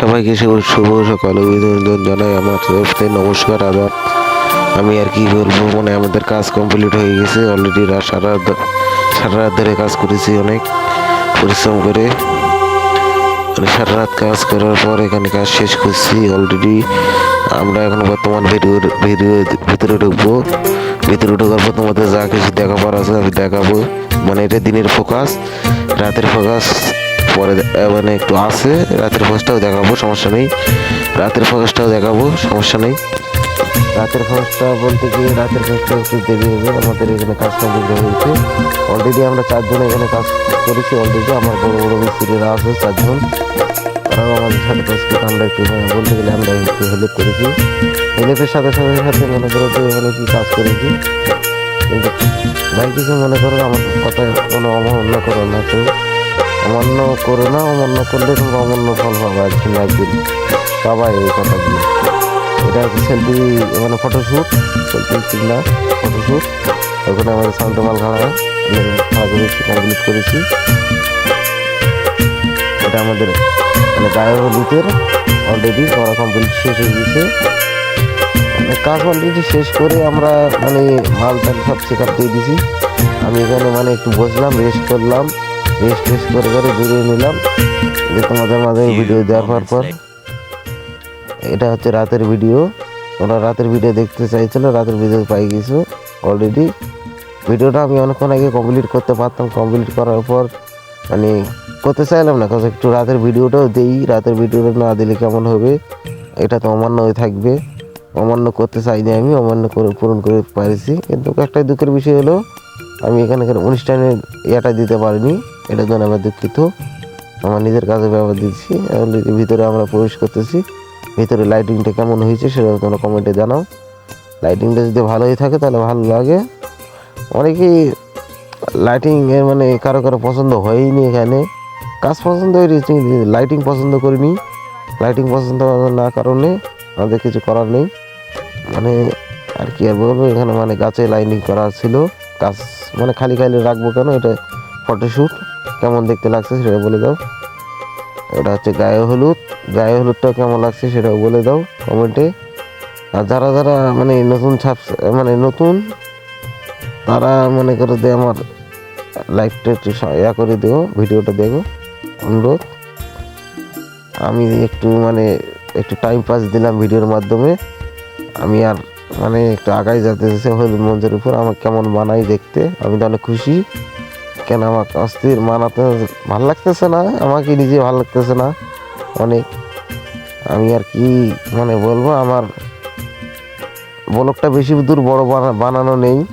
সবাইকে শুভ সকাল অভিনন্দন জানাই আমার তরফ থেকে নমস্কার আদাব আমি আর কি বলব? মানে আমাদের কাজ কমপ্লিট হয়ে গেছে। অলরেডি রাত সারা রাত- সারা রাত ধরে কাজ করেছি অনেক। পরিশ্রম করে। মানে সারা রাত কাজ করার পর এখানে কাজ শেষ করছি। অলরেডি আমরা এখন বর্তমান ভিডিওর ভিডিও ভিতরে ঢুকবো। ভিতরে ঢোকার পর তোমাদের যা কিছু দেখাবার আছে আমি দেখাবো। মানে এটা দিনের ফোকাস রাতের ফোকাস পরে মানে একটু আছে, রাতের ফোকাসটাও দেখাবো, সমস্যা নেই। রাতের ফোকাসটাও দেখাবো, সমস্যা নেই। রাতের ফোকাসটা বলতে গিয়ে রাতের ফোকাসটা একটু দেরি হয়ে হবে আমাদের এখানে কাজ কমপ্লিট হয়েছে অলরেডি আমরা চারজন এখানে কাজ করেছি অলরেডি আমার বড় বড় মিস্ত্রিরা আছে চারজন। তারাও আমাদের সাথে কাজ করতে আমরা একটু মানে বলতে গেলে আমরা একটু হেল্প করেছি। হেল্পের সাথে সাথে সাথে মনে করো যে এখানে কি কাজ করেছি। কিন্তু ভাই কিছু মনে করো আমার কথা কোনো অমান্য করো না কেউ। অমান্য করো না, অমান্য করলে তোমরা অমান্য ফল পাবে, একদিন একদিন। সবাই এই কথাগুলো এটা হচ্ছে সেলফি মানে ফটোশ্যুট সেলফি না ফটোশ্যুট ওখানে আমাদের শান্ত মাল খাড়া খাড়া করেছি কমপ্লিট করেছি। এটা আমাদের মানে গায়ে হলুদের অলরেডি করা কমপ্লিট শেষ হয়ে গেছে। মানে কাজ অলরেডি শেষ করে আমরা মানে মাল টাল সব চেক আপ দিয়ে দিছি আমি এখানে মানে একটু বসলাম রেস্ট করলাম। রেস্ট টেস্ট করে করে বেরিয়ে নিলাম। যে তোমাদের মাঝে ভিডিও দেওয়ার পর এটা হচ্ছে রাতের ভিডিও ওরা রাতের ভিডিও দেখতে চাইছিল, রাতের ভিডিও পাই গেছো অলরেডি ভিডিওটা আমি অনেকক্ষণ আগে কমপ্লিট করতে পারতাম। কমপ্লিট করার পর মানে করতে চাইলাম না, কারণ একটু রাতের ভিডিওটাও দিই। রাতের ভিডিওটা না দিলে কেমন হবে? এটা তো অমান্য হয়ে থাকবে। অমান্য করতে চাইনি আমি, অমান্য করে পূরণ করে পারিছি কিন্তু একটা দুঃখের বিষয় হলো, আমি এখানকার অনুষ্ঠানের ইয়েটা দিতে পারিনি। এটার জন্য আমরা দুঃখিত আমার নিজের কাজে ব্যবহার দিচ্ছি ভিতরে আমরা প্রবেশ করতেছি, ভিতরে লাইটিংটা কেমন হয়েছে সেটা তোমরা কমেন্টে জানাও। লাইটিংটা যদি ভালোই থাকে তাহলে ভালো লাগে। অনেকেই লাইটিং এর মানে কারও কারও পছন্দ হয়নি এখানে। কাজ পছন্দ হয়েছে লাইটিং পছন্দ করিনি। লাইটিং পছন্দ না কারণে আমাদের কিছু করার নেই। মানে আর কি আর বলব, এখানে মানে গাছে লাইনিং করা ছিল। গাছ মানে খালি খালি রাখব কেন? এটা ফটোশ্যুট কেমন দেখতে লাগছে সেটা বলে দাও। এটা হচ্ছে গায়ে হলুদ। গায়ে হলুদটা কেমন লাগছে সেটাও বলে দাও কমেন্টে আর যারা যারা মানে নতুন ছাপ মানে নতুন, তারা মনে করে যে আমার লাইফটা একটু ইয়া করে দিও, ভিডিওটা দেখো। অনুরোধ, আমি একটু মানে একটু টাইম পাস দিলাম ভিডিওর মাধ্যমে। আমি আর মানে একটু আগাই যেতে হলুদ মঞ্চের উপর আমার কেমন বানাই দেখতে, আমি তাহলে খুশি। কেন? আমাকে অস্থির মানাতে ভালো লাগতেছে না, আমাকে নিজে ভালো লাগতেছে না, অনেক। আমি আর কি মানে বলব, আমার ব্লকটা বেশি দূর বড় বানা- বানানো নেই।